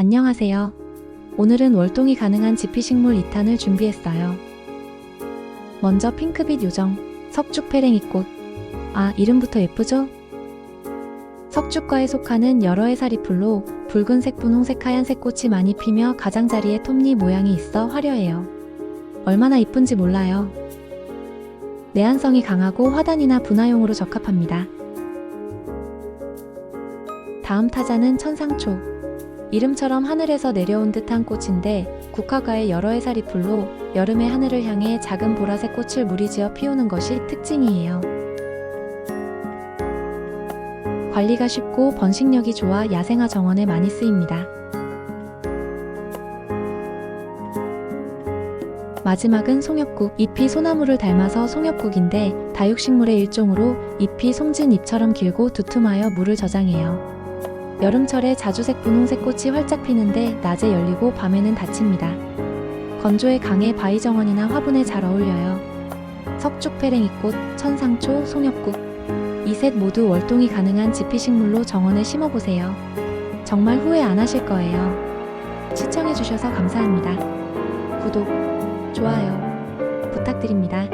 안녕하세요. 오늘은 월동이 가능한 지피식물 2탄을 준비했어요. 먼저 핑크빛 요정, 석죽페랭이꽃. 아, 이름부터 예쁘죠? 석죽과에 속하는 여러 해살이 풀로 붉은색, 분홍색, 하얀색 꽃이 많이 피며 가장자리에 톱니 모양이 있어 화려해요. 얼마나 이쁜지 몰라요. 내한성이 강하고 화단이나 분화용으로 적합합니다. 다음 타자는 천상초. 이름처럼 하늘에서 내려온 듯한 꽃인데 국화과의 여러 해살이 풀로 여름의 하늘을 향해 작은 보라색 꽃을 무리지어 피우는 것이 특징이에요. 관리가 쉽고 번식력이 좋아 야생화 정원에 많이 쓰입니다. 마지막은 송엽국. 잎이 소나무를 닮아서 송엽국인데 다육식물의 일종으로 잎이 송진 잎처럼 길고 두툼하여 물을 저장해요. 여름철에 자주색 분홍색 꽃이 활짝 피는데 낮에 열리고 밤에는 닫힙니다. 건조에 강해 바위 정원이나 화분에 잘 어울려요. 석죽페랭이꽃, 천상초, 송엽국. 이 셋 모두 월동이 가능한 지피식물로 정원에 심어보세요. 정말 후회 안 하실 거예요. 시청해주셔서 감사합니다. 구독, 좋아요 부탁드립니다.